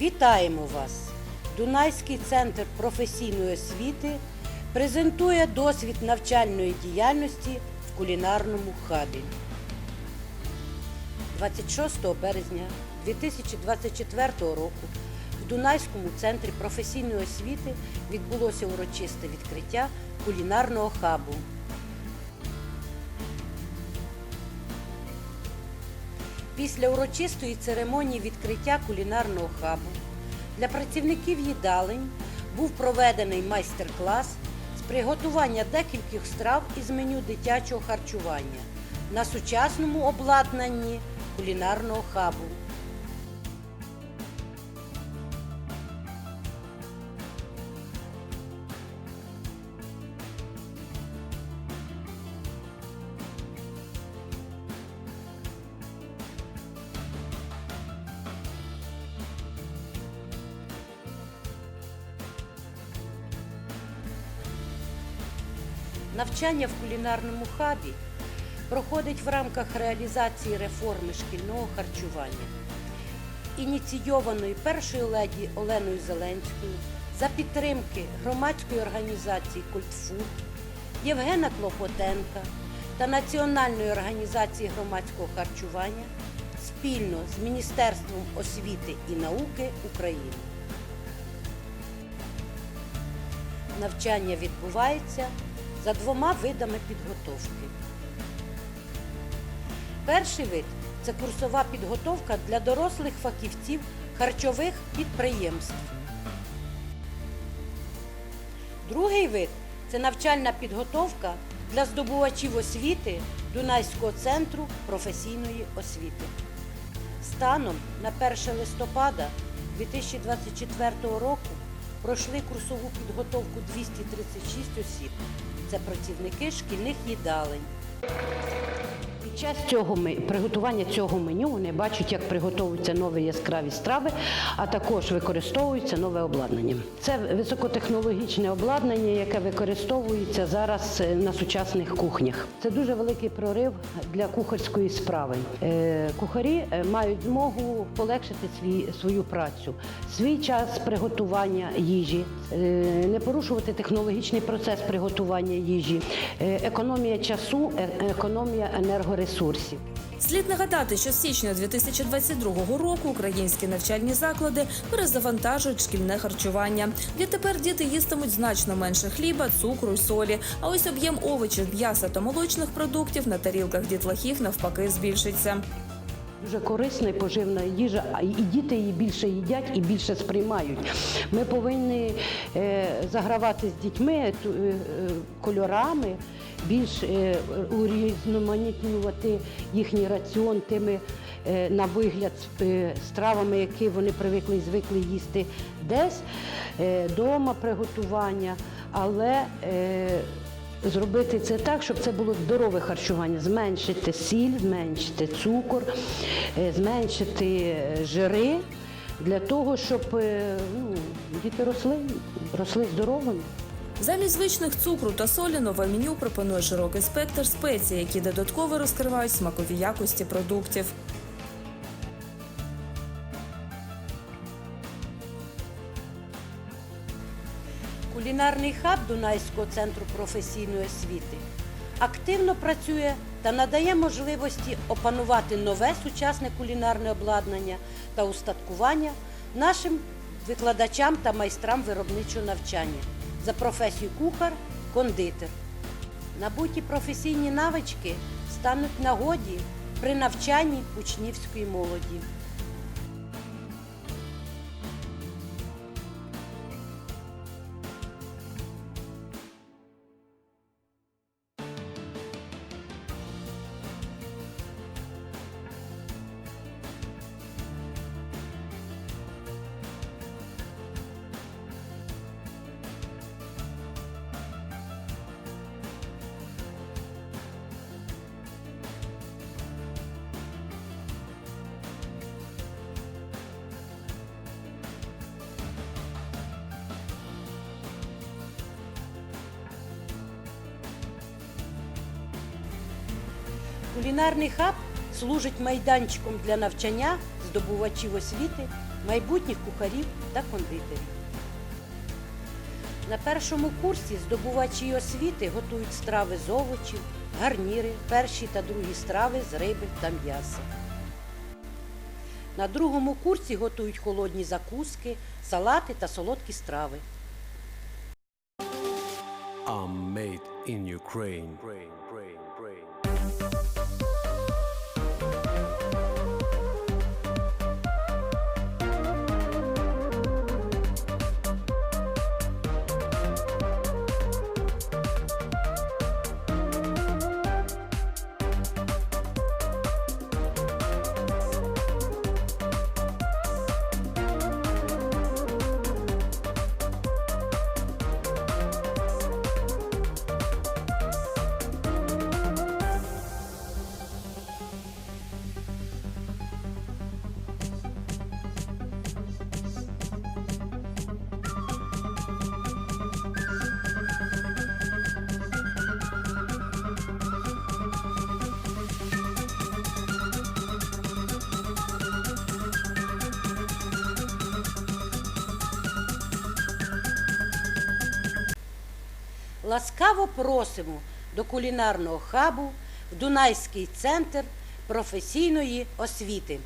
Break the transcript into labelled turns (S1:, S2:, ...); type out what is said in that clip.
S1: Вітаємо вас! Дунайський центр професійної освіти презентує досвід навчальної діяльності в кулінарному хабі. 26 березня 2024 року в Дунайському центрі професійної освіти відбулося урочисте відкриття кулінарного хабу. Після урочистої церемонії відкриття кулінарного хабу для працівників їдалень був проведений майстер-клас з приготування декількох страв із меню дитячого харчування на сучасному обладнанні кулінарного хабу. Навчання в кулінарному хабі проходить в рамках реалізації реформи шкільного харчування, ініційованої першою леді Оленою Зеленською за підтримки громадської організації Культфуд, Євгена Клопотенка та Національної організації громадського харчування спільно з Міністерством освіти і науки України. Навчання відбувається за двома видами підготовки. Перший вид це курсова підготовка для дорослих фахівців харчових підприємств. Другий вид це навчальна підготовка для здобувачів освіти Дунайського центру професійної освіти. Станом на 1 листопада 2024 року пройшли курсову підготовку 236 осіб. Це працівники шкільних їдалень. Час цього приготування цього меню вони бачать, як приготовуються нові яскраві страви, а також використовується нове обладнання. Це високотехнологічне обладнання, яке використовується зараз е, на сучасних кухнях. Це дуже великий прорив для кухарської справи. Е, Кухарі е, мають змогу полегшити свій, свою працю, свій час приготування їжі, не порушувати технологічний процес приготування їжі, економія часу, економія енергоресурсів.
S2: Слід нагадати, що з січня 2022 року українські навчальні заклади перезавантажують шкільне харчування. Відтепер діти їстимуть значно менше хліба, цукру й солі. А ось об'єм овочів, м'яса та молочних продуктів на тарілках дітлахів навпаки збільшиться.
S1: Дуже корисна і поживна їжа, а і діти її більше їдять і більше сприймають. Ми повинні е, загравати з дітьми е, е, кольорами, більш е, урізноманітнювати їхній раціон тими е, на вигляд е, стравами, які вони привикли і звикли їсти десь вдома приготування, але Зробити це так, щоб це було здорове харчування, зменшити сіль, зменшити цукор, зменшити жири для того, щоб ну, діти росли, росли здоровими.
S2: Замість звичних цукру та солі нове меню пропонує широкий спектр спецій, які додатково розкривають смакові якості продуктів.
S1: Кулінарний хаб Дунайського центру професійної освіти активно працює та надає можливості опанувати нове сучасне кулінарне обладнання та устаткування нашим викладачам та майстрам виробничого навчання за професію кухар, кондитер. Набуті професійні навички стануть нагоді при навчанні учнівської молоді. Кулінарний хаб служить майданчиком для навчання здобувачів освіти, майбутніх кухарів та кондитерів. На першому курсі здобувачі освіти готують страви з овочів, гарніри, перші та другі страви з риби та м'яса. На другому курсі готують холодні закуски, салати та солодкі страви.
S3: are made in Ukraine.
S1: Ласкаво просимо до кулінарного хабу в Дунайський центр професійної освіти.